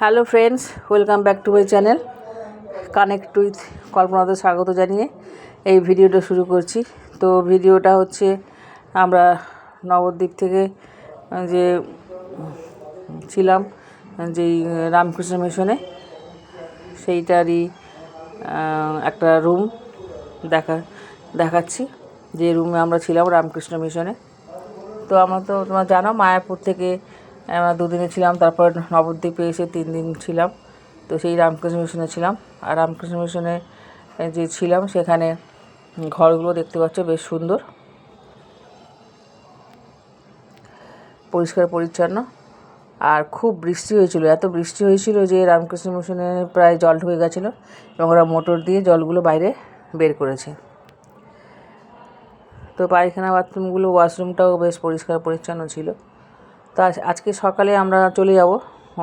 Hello friends welcome back to my channel connect with কল্পনাতে স্বাগত জানিয়ে এই ভিডিওটা শুরু করছি। তো ভিডিওটা হচ্ছে আমরা নবদ্বীপ থেকে, যে ছিলাম, যেই রামকৃষ্ণ মিশনে, সেইটারই একটা রুম দেখা, দেখাচ্ছি। যে রুমে আমরা ছিলাম রামকৃষ্ণ মিশনে। তো আমরা তো তোমার জানো, মায়াপুর থেকে আমরা দুদিনে ছিলাম, তারপর নবদ্বীপে এসে তিন দিন ছিলাম। তো সেই রামকৃষ্ণ মিশনে ছিলাম। আর রামকৃষ্ণ মিশনে যে ছিলাম, সেখানে ঘরগুলো দেখতে পাচ্ছ, বেশ সুন্দর। পরিষ্কার, পরিচ্ছন্ন। আর খুব বৃষ্টি হয়েছিল, এত বৃষ্টি হয়েছিল যে রামকৃষ্ণ মিশনে প্রায় জল ঢুকে গেছিল এবং ওরা মোটর দিয়ে জলগুলো বাইরে বের করেছে। তো পায়খানা, বাথরুমগুলো, ওয়াশরুমটাও বেশ পরিষ্কার, পরিচ্ছন্ন ছিল। তো আজকে সকালে আমরা চলে যাব।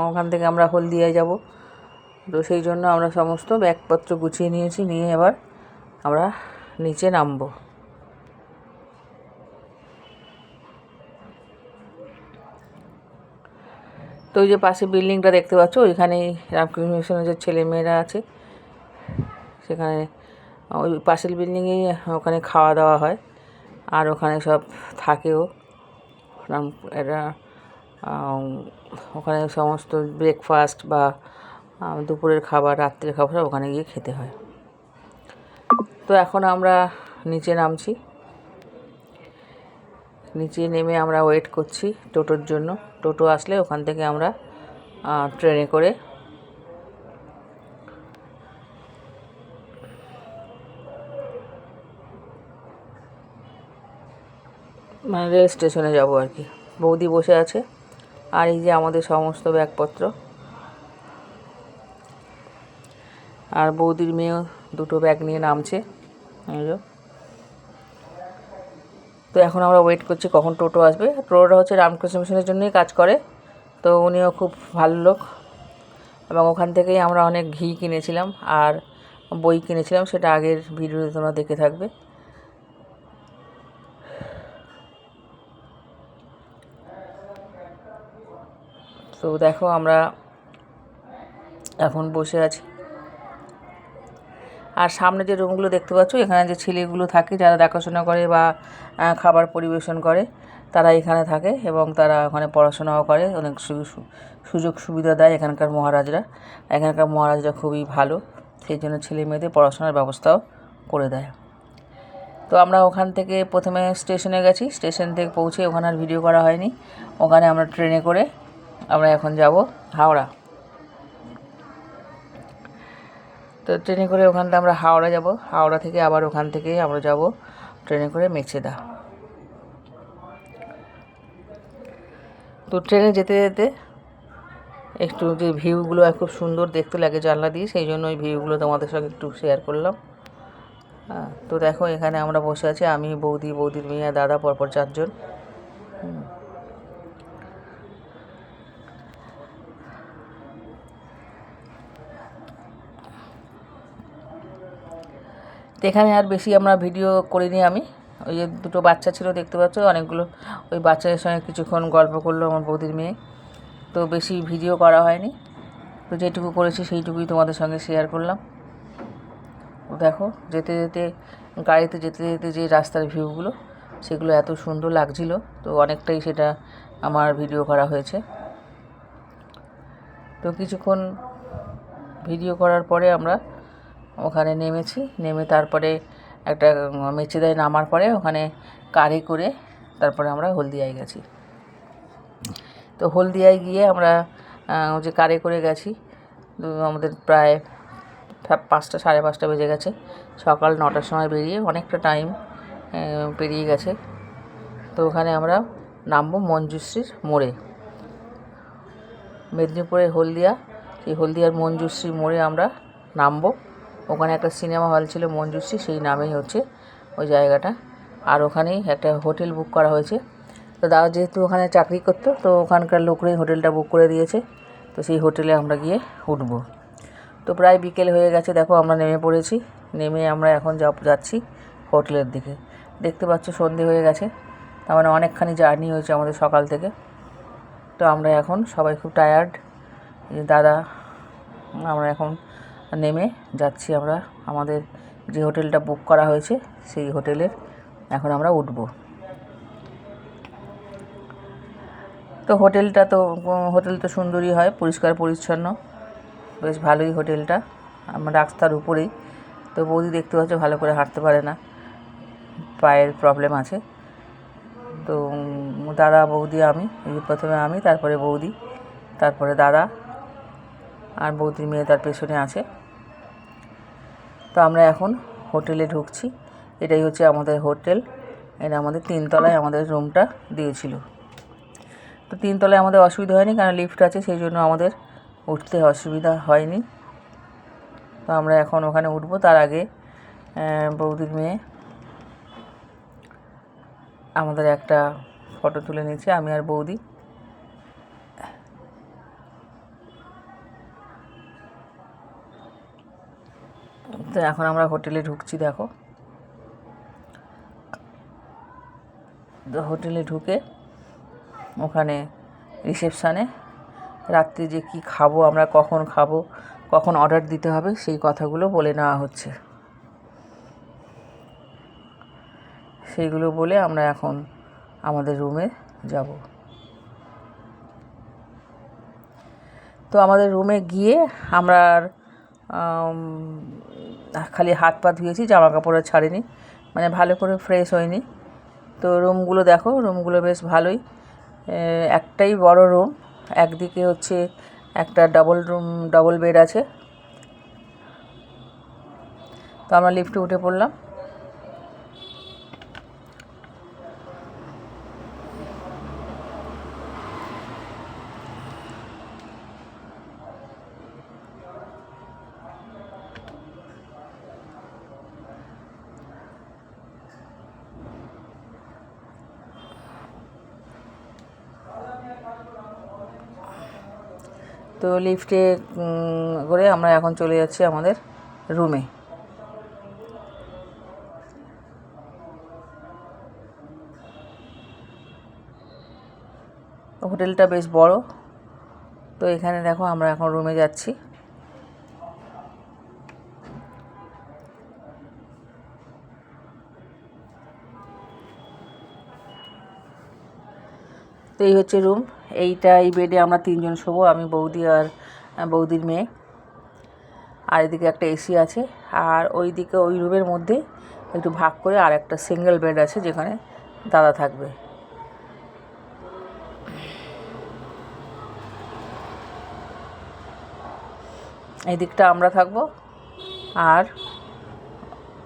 ওখান থেকে আমরা হলদিয়ায় যাব। তো সেই জন্য আমরা সমস্ত ব্যাগপত্র গুছিয়ে নিয়েছি, নিয়ে এবার আমরা নিচে নামবো। তো ওই যে পাশে বিল্ডিংটা দেখতে পাচ্ছ, ওইখানেই রামকৃষ্ণ মিশনের যে ছেলে মেয়েরা আছে, সেখানে ওই পাশের বিল্ডিংয়ে ওখানে খাওয়া দাওয়া হয়, আর ওখানে সব থাকেও। রাম, এরা ওখানে সমস্ত ব্রেকফাস্ট বা দুপুরের খাবার, রাত্রের খাবার ওখানে গিয়ে খেতে হয়। তো এখন আমরা নিচে নামছি। নিচে নেমে আমরা ওয়েট করছি টোটোর জন্য। টোটো আসলে ওখান থেকে আমরা ট্রেনে করে মানে রেল স্টেশনে যাব আর কি। বৌদি বসে আছে। আর এই যে আমাদের সমস্ত ব্যাগপত্র। আর বৌদির মেয়েও দুটো ব্যাগ নিয়ে নামছে। তো এখন আমরা ওয়েট করছি কখন টোটো আসবে। টোটোটা হচ্ছে রামকৃষ্ণ মিশনের জন্যই কাজ করে। তো উনিও খুব ভালো লোক। এবং ওখান থেকেই আমরা অনেক ঘি কিনেছিলাম। আর বই কিনেছিলাম, সেটা আগের ভিডিওতে তোমরা দেখে থাকবে। তো দেখো আমরা এখন বসে আছি। আর সামনে যে রুমগুলো দেখতে পাচ্ছ, এখানে যে ছেলেগুলো থাকে, যারা দেখাশোনা করে বা খাবার পরিবেশন করে, তারা এখানে থাকে এবং তারা ওখানে পড়াশোনাও করে, অনেক সুযোগ সুবিধা দেয় এখানকার মহারাজরা। এখানকার মহারাজরা খুবই ভালো, সেই জন্য ছেলে মেয়েদের পড়াশোনার ব্যবস্থাও করে দেয়। তো আমরা ওখান থেকে প্রথমে স্টেশনে গেছি, স্টেশন থেকে পৌঁছে ওখানে আর ভিডিও করা হয়নি। ওখানে আমরা ট্রেনে করে আমরা এখন যাব হাওড়া। তো ট্রেনে করে ওখান থেকে আমরা হাওড়া যাব। হাওড়া থেকে আবার ওখান থেকে আমরা যাব ট্রেনে করে মেচেদা তো ট্রেনে যেতে যেতে একটু যে ভিউগুলো খুব সুন্দর দেখতে লাগে জানলা দিয়ে, সেই জন্য ওই ভিউগুলো তোমাদের সঙ্গে একটু শেয়ার করলাম। হ্যাঁ তো দেখো এখানে আমরা বসে আছি, আমি, বৌদি, বৌদির মেয়ে দাদা, পরপর চারজন। তো এখানে আর বেশি আমরা ভিডিও করিনি আমি। ওই যে দুটো বাচ্চা ছিল, দেখতে পাচ্ছ? অনেকগুলো, ওই বাচ্চাদের সঙ্গে কিছুক্ষণ গল্প করল আমার বৌদির মেয়ে। তো বেশি ভিডিও করা হয়নি। তো যেটুকু করেছি সেইটুকুই তোমাদের সঙ্গে শেয়ার করলাম। দেখো, যেতে যেতে, গাড়িতে যেতে যেতে যে রাস্তার ভিউগুলো সেগুলো এত সুন্দর লাগছিল। তো অনেকটাই সেটা আমার ভিডিও করা হয়েছে। তো কিছুক্ষণ ভিডিও করার পরে আমরা ওখানে নেমেছি। নেমে তারপরে একটা মেচেদায় নামার পরে ওখানে কারে করে তারপরে আমরা হলদিয়ায় গেছি। তো হলদিয়ায় গিয়ে আমরা যে কারে করে গেছি। আমাদের প্রায় পাঁচটা, সাড়ে পাঁচটা বেজে গেছে। সকাল নটার সময় বেরিয়ে অনেকটা টাইম পেরিয়ে গেছে। তো ওখানে আমরা নামবো মঞ্জুশ্রীর মোড়ে। মেদিনীপুরের হলদিয়া, সেই হলদিয়ার মঞ্জুশ্রী মোড়ে আমরা নামবো। ওখানে একটা সিনেমা হল ছিল মঞ্জুশ্রী, সেই নামেই হচ্ছে ওই জায়গাটা। আর ওখানেই একটা হোটেল বুক করা হয়েছে। তো দাদা যেহেতু ওখানে চাকরি করতো, তো ওখানকার লোকরাই হোটেলটা বুক করে দিয়েছে। তো সেই হোটেলে আমরা গিয়ে উঠবো। তো প্রায় বিকেল হয়ে গেছে, দেখো আমরা নেমে পড়েছি। নেমে আমরা এখন যাচ্ছি হোটেলের দিকে। দেখতে পাচ্ছ সন্ধে হয়ে গেছে। তার মানে অনেকখানি জার্নি হয়েছে আমাদের সকাল থেকে। তো আমরা এখন সবাই খুব টায়ার্ড দাদা, আমরা এখন নেমে যাচ্ছি আমরা। আমাদের যে হোটেলটা বুক করা হয়েছে, সেই হোটেলের এখন আমরা উঠব। তো হোটেলটা তো, হোটেল তো সুন্দরই হয়, পরিষ্কার পরিচ্ছন্ন। বেশ ভালোই হোটেলটা। আমার রাস্তার উপরেই। তো বৌদি দেখতে পাচ্ছ ভালো করে হাঁটতে পারে না। পায়ের প্রবলেম আছে। তো দাদা, বৌদি, আমি প্রথমে আমি, তারপরে বৌদি, তারপরে দাদা, আর বৌদির মেয়ে তার পেছনে আছে। তো আমরা এখন হোটেলে ঢুকছি। এটাই হচ্ছে আমাদের হোটেল। এটা আমাদের তিনতলায় আমাদের রুমটা দিয়েছিল। তো তিনতলায় আমাদের অসুবিধা হয়নি, কারণ লিফট আছে, সেই জন্য আমাদের উঠতে অসুবিধা হয়নি। তো আমরা এখন ওখানে উঠবো। তার আগে বৌদির মেয়ে আমাদের একটা ফটো তুলে নিয়েছে, আমি আর বৌদি। তো এখন আমরা হোটেলে ঢুকছি, দেখো। হোটেলে ঢুকে ওখানে রিসেপশানে রাত্রে যে কি খাব, আমরা কখন খাব, কখন অর্ডার দিতে হবে, সেই কথাগুলো বলে নেওয়া হচ্ছে। সেইগুলো বলে আমরা এখন আমাদের রুমে যাব। তো আমাদের রুমে গিয়ে আমরা খালি হাত পা ধুয়েছি জামা কাপড় আর ছাড়িনি মানে ভালো করে ফ্রেশ হয়নি। তো রুমগুলো দেখো রুমগুলো বেশ ভালোই। একটাই বড় রুম একদিকে হচ্ছে একটা ডবল রুম ডবল বেড আছে। তো আমরা লিফটে উঠে পড়লাম। তো লিফটে করে আমরা এখন চলে যাচ্ছি আমাদের রুমে হোটেলটা বেশ বড়। তো এখানে দেখো আমরা এখন রুমে যাচ্ছি। তো এই হচ্ছে রুম এইটা এই বেডে আমরা তিনজন শোবো, আমি বৌদি আর বৌদির মেয়ে। আর এদিকে একটা এসি আছে। আর ওই দিকে ওই রুমের মধ্যে একটু ভাগ করে আর একটা সিঙ্গেল বেড আছে যেখানে দাদা থাকবে। এই দিকটা আমরা থাকব। আর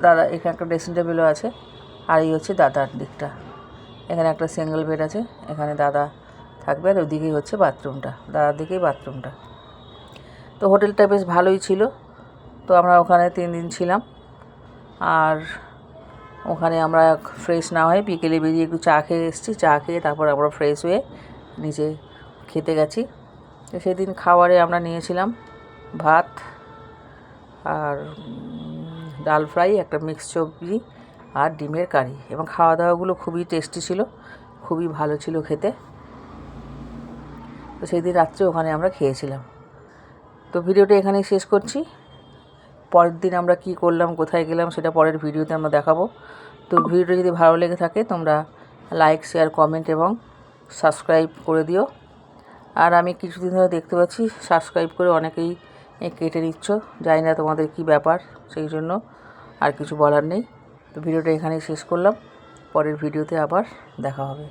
দাদা, এখানে একটা ড্রেসিং টেবিলও আছে। আর এই হচ্ছে দাদার দিকটা। এখানে একটা সিঙ্গেল বেড আছে, এখানে দাদা থাকবে আর ওইদিকেই হচ্ছে বাথরুমটা, দাদার দিকেই বাথরুমটা। তো হোটেলটা বেশ ভালোই ছিল, তো আমরা ওখানে তিন দিন ছিলাম। আর ওখানে আমরা ফ্রেশ না হয়ে বিকেলে বেরিয়ে একটু চা খেয়ে এসেছি, চা খেয়ে তারপর আমরা ফ্রেশ হয়ে নিচে খেতে গেছি। তো সেদিন খাবারে আমরা নিয়েছিলাম ভাত আর ডাল ফ্রাই, একটা মিক্স সবজি আর ডিমের কারি এবং খাওয়া দাওয়াগুলো খুবই টেস্টি ছিল, খুবই ভালো ছিল খেতে। তো সেই দিন রাত্রে ওখানে আমরা খেয়েছিলাম। তো ভিডিওটা এখানেই শেষ করছি। পরের দিন আমরা কি করলাম, কোথায় গেলাম সেটা পরের ভিডিওতে আমরা দেখাবো। তো ভিডিওটা যদি ভালো লেগে থাকে তোমরা লাইক, শেয়ার, কমেন্ট এবং সাবস্ক্রাইব করে দিও। আর আমি কিছুদিন ধরে দেখতে পাচ্ছি সাবস্ক্রাইব করে অনেকেই কেটে নিচ্ছ। জানি না তোমাদের কি ব্যাপার, সেই জন্য আর কিছু বলার নেই। তো ভিডিওটা এখানেই শেষ করলাম। পরের ভিডিওতে আবার দেখা হবে।